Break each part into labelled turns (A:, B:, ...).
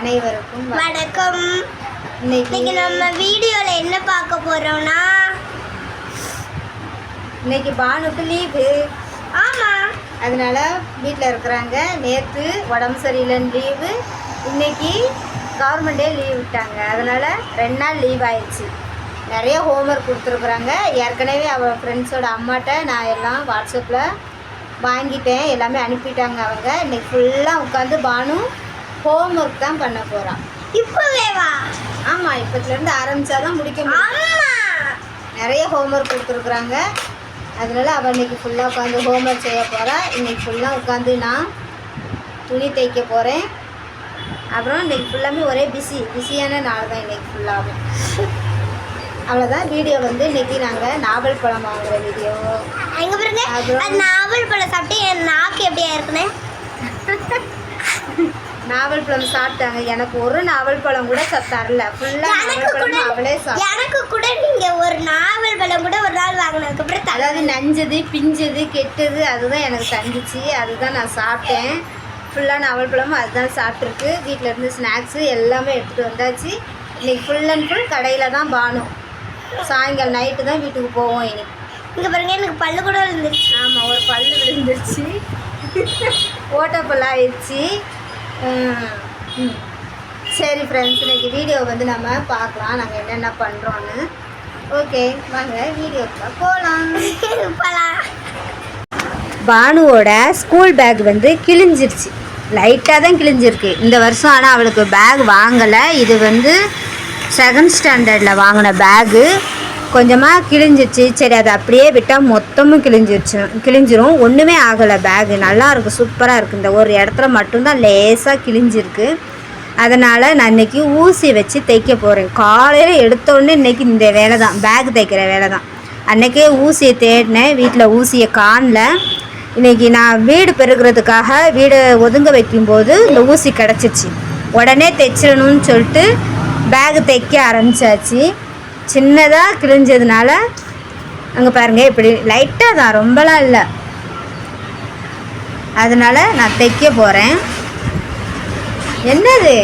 A: அனைவருக்கும் வணக்கம். இன்னைக்கு
B: நம்ம வீடியோல என்ன பார்க்க போறோம்னா?
A: இன்னைக்கு பானுக்கு லீவு.
B: ஆமா.
A: அதனால வீட்டில் இருக்கிறாங்க. நேற்று உடம்பு சரியில்லைன்னு லீவு. இன்னைக்கு கவர்மெண்டே லீவ் விட்டாங்க. அதனால ரெண்டு நாள் லீவ் ஆயிடுச்சு. நிறைய ஹோம்ஒர்க் கொடுத்துருக்குறாங்க. ஏற்கனவே அவள் ஃப்ரெண்ட்ஸோட அம்மாட்ட நான் எல்லாம் வாட்ஸ்அப்பில் வாங்கிட்டேன். எல்லாமே அனுப்பிட்டாங்க அவங்க. இன்னைக்கு ஃபுல்லாக உட்காந்து பானு ஹோம்ஒர்க் தான் பண்ண போகிறான்
B: இப்பவே வா
A: ஆமாம் இப்போத்துலேருந்து ஆரம்பிச்சாதான் முடிக்க முடியும். நிறைய ஹோம்ஒர்க் கொடுத்துருக்குறாங்க. அதனால அவள் இன்னைக்கு ஃபுல்லாக உட்காந்து ஹோம்ஒர்க் செய்ய போகிறா இன்னைக்கு ஃபுல்லாக உட்காந்து நான் துணி தைக்க போகிறேன் அப்புறம் இன்னைக்கு ஃபுல்லாமே ஒரே பிஸி பிஸியான நாள் தான் இன்னைக்கு ஃபுல்லாகும் அவ்வளோதான் வீடியோ வந்து இன்னைக்கு நாங்கள் நாவல் பழம் வாங்குற வீடியோ
B: எங்க பாருங்க நாவல் பழம் சாப்பிட்டு என் நாக்கு எப்படியா இருக்குன்னு
A: நாவல் பழம் சாப்பிட்டாங்க. எனக்கு ஒரு நாவல் பழம் கூட தரல. ஃபுல்லாக நாவல் பழம் அவளே சாப்பிட்டா
B: எனக்கு கூட நீங்க ஒரு நாவல் பழம் கூட ஒரு நாள் வாங்கினதுக்கு அப்புறம் தர
A: அதாவது நஞ்சது பிஞ்சது கெட்டது அதுதான் எனக்கு தந்துச்சு. அதுதான் நான் சாப்பிட்டேன். ஃபுல்லாக நாவல் பழமும் அதுதான் சாப்பிட்ருக்கு வீட்டில் இருந்து ஸ்நாக்ஸு எல்லாமே எடுத்துகிட்டு வந்தாச்சு. இன்னைக்கு ஃபுல் அண்ட் ஃபுல் கடையில் தான் பானும். சாயங்காலம் நைட்டு தான் வீட்டுக்கு போவோம் இனி.
B: இங்க பாருங்க எனக்கு பல்லு கூட இருந்துச்சு
A: ஆமாம் ஒரு பல்லு விழுந்துருச்சு. ஓட்டப்பல் ஆயிடுச்சு. சரி ஃப்ரெண்ட்ஸ் இன்னைக்கு வீடியோ வந்து நம்ம பார்க்கலாம். நாங்கள் என்னென்ன பண்ணுறோன்னு ஓகே வாங்க வீடியோக்குள்ள போகலாம்
B: பழம்
A: பானுவோட ஸ்கூல் பேக் வந்து கிழிஞ்சிருச்சு. லைட்டாக தான் கிழிஞ்சிருக்கு. இந்த வருஷம் ஆனால் அவளுக்கு பேக் வாங்கலை. இது வந்து செகண்ட் ஸ்டாண்டர்டில் வாங்கின பேகு கொஞ்சமாக கிழிஞ்சிச்சு. சரி அதை அப்படியே விட்டால் மொத்தமும் கிழிஞ்சிருச்சு கிழிஞ்சிரும். ஒன்றுமே ஆகலை பேகு நல்லாயிருக்கு சூப்பராக இருக்குது இந்த ஒரு இடத்துல மட்டும்தான் லேசாக கிழிஞ்சிருக்கு. அதனால் நான் இன்றைக்கி ஊசி வச்சு தைக்க போகிறேன் காலையில் எடுத்தோடனே இன்னைக்கு இந்த வேலை தான் பேக் தைக்கிற வேலை தான் அன்றைக்கே ஊசியை தேடினேன். வீட்டில் ஊசியை காணல. இன்றைக்கி நான் வீடு பெருக்கிறதுக்காக வீடு ஒதுங்க வைக்கும்போது இந்த ஊசி கிடச்சிச்சு. உடனே தைச்சிடணும்னு சொல்லிட்டு பேகு தைக்க ஆரம்பிச்சாச்சு. சின்னதாக கிழிஞ்சதுனால அங்கே பாருங்கள் இப்படி லைட்டாக தான் ரொம்பலாம் இல்லை. அதனால் நான் தைக்க போகிறேன் என்னது?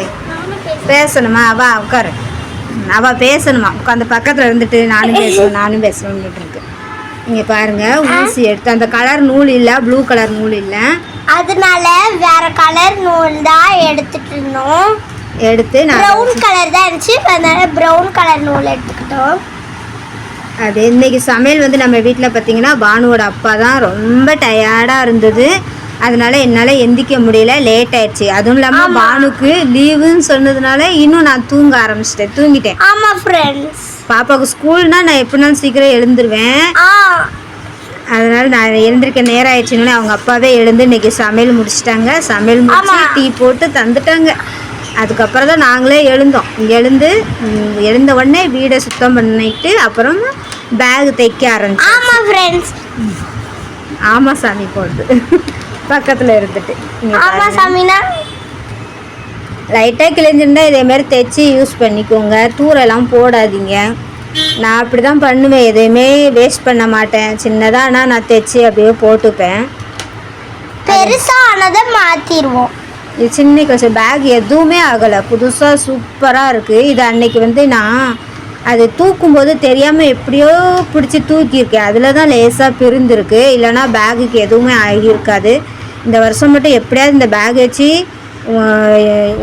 A: பேசணுமா? அவா உட்காரு. அவள் பேசணுமா? உட்காந்து பக்கத்தில் இருந்துட்டு நானும் பேசுவேன் நானும் பேசுவேன்னு இருக்கு இங்கே பாருங்கள் ஊசி எடுத்து அந்த கலர் நூல் இல்லை ப்ளூ கலர் நூல் இல்லை.
B: அதனால வேற கலர் நூல் தான் எடுத்துட்டு இருந்தோம்.
A: எடுத்து நான்
B: ப்ரௌன் கலர் தான் இருந்துச்சு. அதனால ப்ரௌன் கலர் நூல் எடுத்துக்கிட்டோம்.
A: அது இன்னைக்கு சமையல் வந்து நம்ம வீட்டில் பார்த்தீங்கன்னா பானுவோட அப்பா தான் ரொம்ப டயர்டாக இருந்தது. அதனால என்னால் எந்திக்க முடியல. லேட் ஆயிடுச்சு. அதுவும் இல்லாமல் பானுக்கு லீவுன்னு சொன்னதுனால இன்னும் நான் தூங்க ஆரம்பிச்சிட்டேன். தூங்கிட்டேன்.
B: ஆமா ஃப்ரெண்ட்ஸ்
A: பாப்பாவுக்கு ஸ்கூல்னா நான் எப்படினாலும் சீக்கிரம் எழுந்துருவேன். அதனால நான் எழுந்திருக்க நேரம் ஆயிடுச்சுன்னு அவங்க அப்பாவே எழுந்து இன்னைக்கு சமையல் முடிச்சிட்டாங்க. சமையல் முடிச்சு. டீ போட்டு தந்துட்டாங்க. அதுக்கப்புறம் தான் நாங்களே எழுந்தோம். எழுந்து எழுந்த உடனே வீடை சுத்தம் பண்ணிட்டு அப்புறம் பேக் தைக்க ஆரம்பிச்சோம்.
B: ஆமா ஃப்ரெண்ட்ஸ்
A: ஆமா சாமி போடுது பக்கத்தில் இருந்துட்டு.
B: சாமினா?
A: லைட்டாக கிழிஞ்சிருந்தா இதே மாதிரி தைச்சி யூஸ் பண்ணிக்கோங்க. தூரெல்லாம் போடாதீங்க. நான் அப்படி தான் பண்ணுவேன். எதையுமே வேஸ்ட் பண்ண மாட்டேன். சின்னதாக ஆனால் நான் தைச்சி அப்படியே போட்டுப்பேன்.
B: பெருசா ஆனதை மாத்திடுவோம்
A: இது சின்ன கிளாஸ் பேக் எதுவுமே ஆகலை. புதுசாக சூப்பராக இருக்குது இது அன்னைக்கு வந்து நான் அது தூக்கும்போது தெரியாமல் எப்படியோ பிடிச்சி தூக்கியிருக்கேன். அதில் தான் லேசாக பிரிந்திருக்கு. இல்லைன்னா பேகுக்கு எதுவுமே ஆகியிருக்காது. இந்த வருஷம் மட்டும் எப்படியாவது இந்த பேக் வச்சு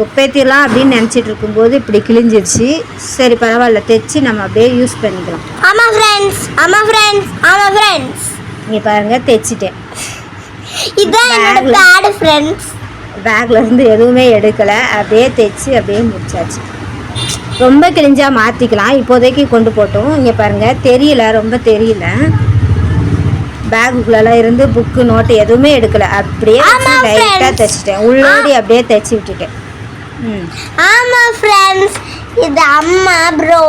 A: ஒப்பேத்திடலாம் அப்படின்னு நினச்சிட்டு இருக்கும்போது இப்படி கிழிஞ்சிருச்சு. சரி பரவாயில்ல. தைச்சி நம்ம அப்படியே யூஸ் பண்ணிக்கலாம்.
B: ஆமா ஃப்ரெண்ட்ஸ் ஆமா ஃப்ரெண்ட்ஸ் ஆமா ஃப்ரெண்ட்ஸ்
A: இங்கே பாருங்கள் தைச்சிட்டேன்.
B: இதான் என்னோட. பேடு ஃப்ரெண்ட்ஸ்
A: பேக்ல இருந்து எதுவுமே எடுக்கலை. அப்படியே தைச்சி அப்படியே முடிச்சாச்சு. ரொம்ப கிழிஞ்சா மாற்றிக்கலாம் இப்போதைக்கு கொண்டு போட்டோம். இங்கே பாருங்கள் தெரியல ரொம்ப தெரியல. பேக்குக்குள்ளெல்லாம் இருந்து புக்கு நோட்டு எதுவுமே எடுக்கலை. அப்படியே லைட்டாக. தைச்சிட்டேன் உள்ளோடி அப்படியே தைச்சி விட்டுட்டேன். ம்.
B: ஆமா ஃப்ரெண்ட்ஸ் இது அம்மா ப்ரோ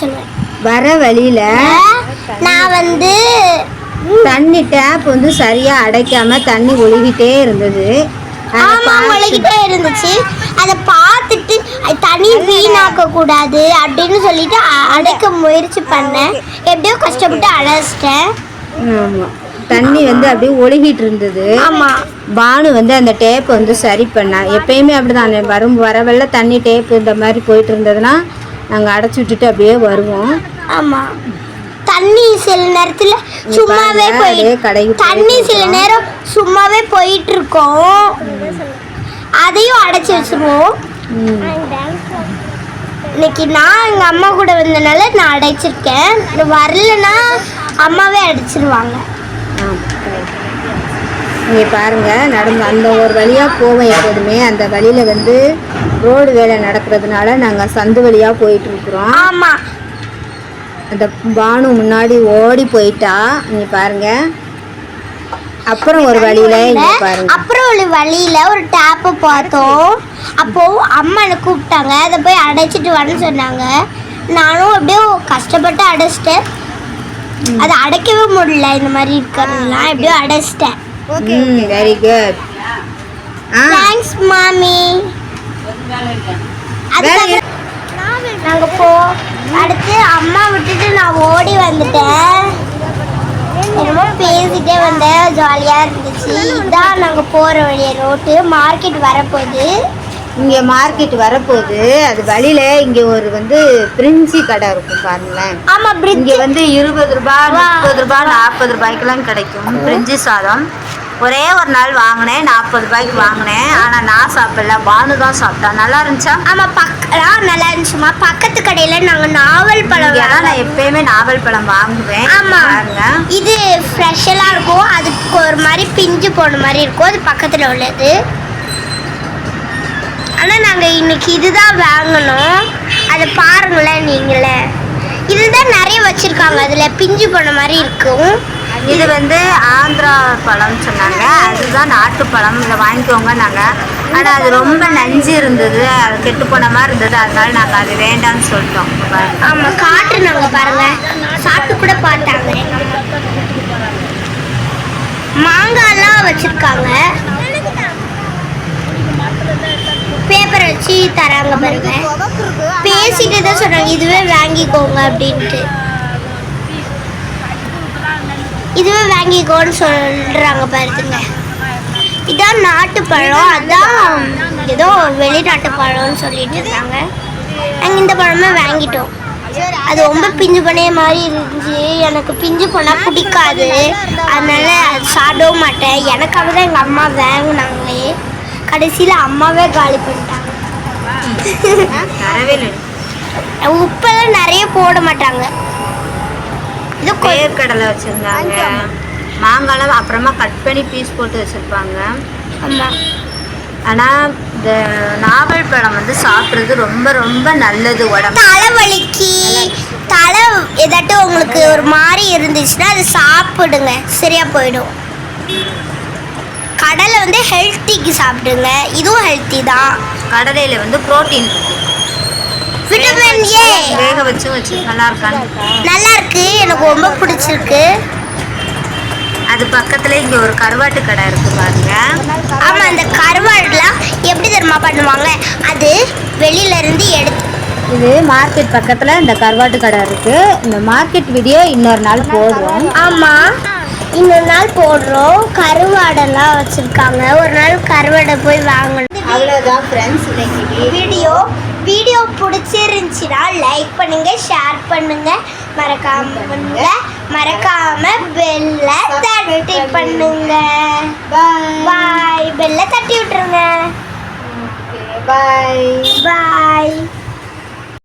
B: சொல்லுவேன்.
A: வர வழியில்
B: நான் வந்து
A: தண்ணி டேப் வந்து சரியாக அடைக்காம தண்ணி ஒழுகிட்டே இருந்தது.
B: ஆமா உலகிட்டே இருந்துச்சு. அதை பார்த்துட்டு தனி வீணாக்க கூடாது அப்படின்னு சொல்லிட்டு அடைக்க முயற்சி பண்ணேன். எப்படியோ கஷ்டப்பட்டு அடைச்சிட்டேன்.
A: ஆமாம் தண்ணி வந்து அப்படியே ஒழுகிட்டு இருந்தது.
B: ஆமா.
A: பானு வந்து அந்த டேப் வந்து சரி பண்ணா. எப்பயுமே அப்படிதான். வரும் வரவெல்ல தண்ணி டேப் இந்த மாதிரி போயிட்டு இருந்ததுன்னா நாங்கள் அடைச்சி விட்டுட்டு அப்படியே வருவோம்.
B: ஆமா. தண்ணி சில நேரத்துல சும்மாவே
A: பாருங்க,
B: போய்
A: அப்படியே கடைக்கு
B: தண்ணி
A: போயிட்டு
B: சில நேரம் சும்மாவே போயிட்டு இருக்கோம் அதையும் அடைச்சி வச்சிருவோம். இன்னைக்கு நான் எங்க அம்மா கூட வந்தனால நான் அடைச்சிருக்கேன். வரலன்னா அம்மாவே அடிச்சிருவாங்க.
A: ஆ, correct. இங்க பாருங்க நடந்து அந்த ஒரு வழியா போவோம் எப்போதுமே. அந்த வழியில வந்து ரோடு வேலை நடக்கிறதுனால நாங்கள் சந்து வழியா போயிட்டு இருக்கிறோம்
B: ஆமா
A: அந்த பானு முன்னாடி ஓடி போயிட்டா இங்க பாருங்க. அப்புறம் ஒரு வழியில
B: அப்புறம் ஒரு வழியில ஒரு டேப்பை பார்த்தோம். அப்போ அம்மா என்னை கூப்பிட்டாங்க. அதை போய் அடைச்சிட்டு வரேன்னு சொன்னாங்க. நானும் அப்படியே கஷ்டப்பட்டு அடைச்சிட்டேன். அதை அடைக்கவே முடியல. இந்த மாதிரி இருக்கிறதுலாம் எப்படியோ அடைச்சிட்டேன்.
A: வெரி குட்
B: தேங்க்ஸ் மாமி. அதுக்கப்புறம் நாங்க போ. அடுத்து அம்மா விட்டுட்டு நான் ஓடி வந்துட்டேன். என்னமோ பேசிட்டே வந்தேன். ஜாலியா இருந்துச்சு. இதான் நாங்க போற வழிய. ரோட்டு மார்க்கெட் வரப்போகுது.
A: இங்க மார்க்கெட் வரப்போகுது. அது வழியில இங்க ஒரு வந்து பிரிஞ்சி கடை இருக்கும் பாருங்களேன்.
B: ஆமா
A: இங்க வந்து இருபது ரூபாய் முப்பது ரூபாய் நாற்பது ரூபாய்க்கெல்லாம் கிடைக்கும். பிரிஞ்சி சாதம். ஒரே ஒரு நாள் வாங்கினேன் நாற்பது ரூபாய்க்கு வாங்கினேன். ஆனா நான் சாப்பிடல. பானு தான் சாப்பிட்டா. நல்லா இருந்துச்சா?
B: ஆமா பக்கா நல்லா இருந்துச்சுமா. பக்கத்து கடையில நாங்க நாவல் பழம்.
A: நான் எப்பயுமே நாவல் பழம் வாங்குவேன்.
B: ஆமா.
A: பாருங்க.
B: இது ஃப்ரெஷ்ஷெல்லாம் இருக்கும். அதுக்கு ஒரு மாதிரி பிஞ்சு போன மாதிரி இருக்கும். அது பக்கத்தில் உள்ளது. ஆனால் நாங்கள் இன்னைக்கு இதுதான் வாங்கினோம் அதை பாருங்களேன் நீங்களே. இதுதான் நிறைய வச்சுருக்காங்க. அதில் பிஞ்சு போன மாதிரி இருக்கும்.
A: இது வந்து ஆந்திரா பழம்னு சொன்னாங்க. அதுதான் நாட்டு பழம். இதை வாங்கிக்கோங்க நாங்கள் ஆனால் அது ரொம்ப நஞ்சு இருந்தது. அது கெட்டு போன மாதிரி இருந்தது. அதனால நாங்கள் அது வேண்டாம்னு சொல்லிட்டோம்.
B: ஆமாம் காற்று நாங்கள் பாருங்க. சாப்பிட்டு கூட பார்த்தாங்க. மாங்காய்லாம் வச்சுருக்காங்க. பேப்பர் வச்சு தராங்க பாருங்க. பேசிட்டு தான் சொல்கிறாங்க இதுவே வாங்கிக்கோங்க அப்படின்ட்டு. இதுவே வாங்கிக்கோன்னு சொல்றாங்க பாருங்க. இதான் நாட்டு பழம் அதான் ஏதோ வெளிநாட்டு பழம்னு சொல்லிட்டு இருந்தாங்க நாங்கள் இந்த பழமே வாங்கிட்டோம். அது ரொம்ப பிஞ்சு பண்ணைய மாதிரி இருந்துச்சு. எனக்கு பிஞ்சு பண்ணால் பிடிக்காது. அதனால அது சாப்பிடவும் மாட்டேன். எனக்காக தான் எங்கள் அம்மா வாங்கினாங்களே. கடைசியில் அம்மாவே காலி பண்ணிட்டாங்க. உப்பெல்லாம் நிறைய போட மாட்டாங்க. இது கொ-
A: வேர்க்கடலை வச்சுருந்தாங்க. மாங்காய்லாம் அப்புறமா கட் பண்ணி பீஸ் போட்டு வச்சுருப்பாங்க.
B: ஆமா
A: ஆனால் இந்த நாவல் பழம் வந்து சாப்பிட்றது ரொம்ப ரொம்ப நல்லது உடம்பு
B: தலைவலிக்கு தலை ஏதாட்டும் உங்களுக்கு ஒரு மாதிரி இருந்துச்சுன்னா அது சாப்பிடுங்க. சரியா போயிடும். கடலை வந்து ஹெல்த்திக்கு சாப்பிடுங்க. இதுவும் ஹெல்த்தி தான்.
A: கடலையில் வந்து புரோட்டீன்
B: விட்டமின் ஏ
A: வேக வச்சு வச்சு நல்லா இருக்கான்னு
B: நல்லா இருக்கு எனக்கு ரொம்ப பிடிச்சிருக்கு.
A: அது பக்கத்துல இங்க ஒரு கருவாட்டு கடை இருக்கு பாருங்க.
B: ஆமா அந்த கருவாடுலாம் எப்படி தெரியுமா பண்ணுவாங்க? அது வெளியில இருந்து எடுத்து
A: இது மார்க்கெட் பக்கத்துல இந்த கருவாட்டு கடை இருக்கு. இந்த மார்க்கெட் வீடியோ இன்னொரு நாள் போடுறோம்.
B: ஆமா இன்னொரு நாள் போடுறோம். கருவாடெல்லாம் வச்சிருக்காங்க. ஒரு நாள் கருவாடை போய் வாங்கணும்.
A: அவ்வளோதான் ஃப்ரெண்ட்ஸ் இன்னைக்கு
B: வீடியோ. வீடியோ பிடிச்சிருந்துச்சுன்னா லைக் பண்ணுங்க ஷேர் பண்ணுங்க. மறக்காம பண்ணுங்க. மறக்காம பெல்ல தட்டி பண்ணுங்க. பாய் பெல்ல தட்டி விட்டுருங்க.
A: பாய்
B: பாய்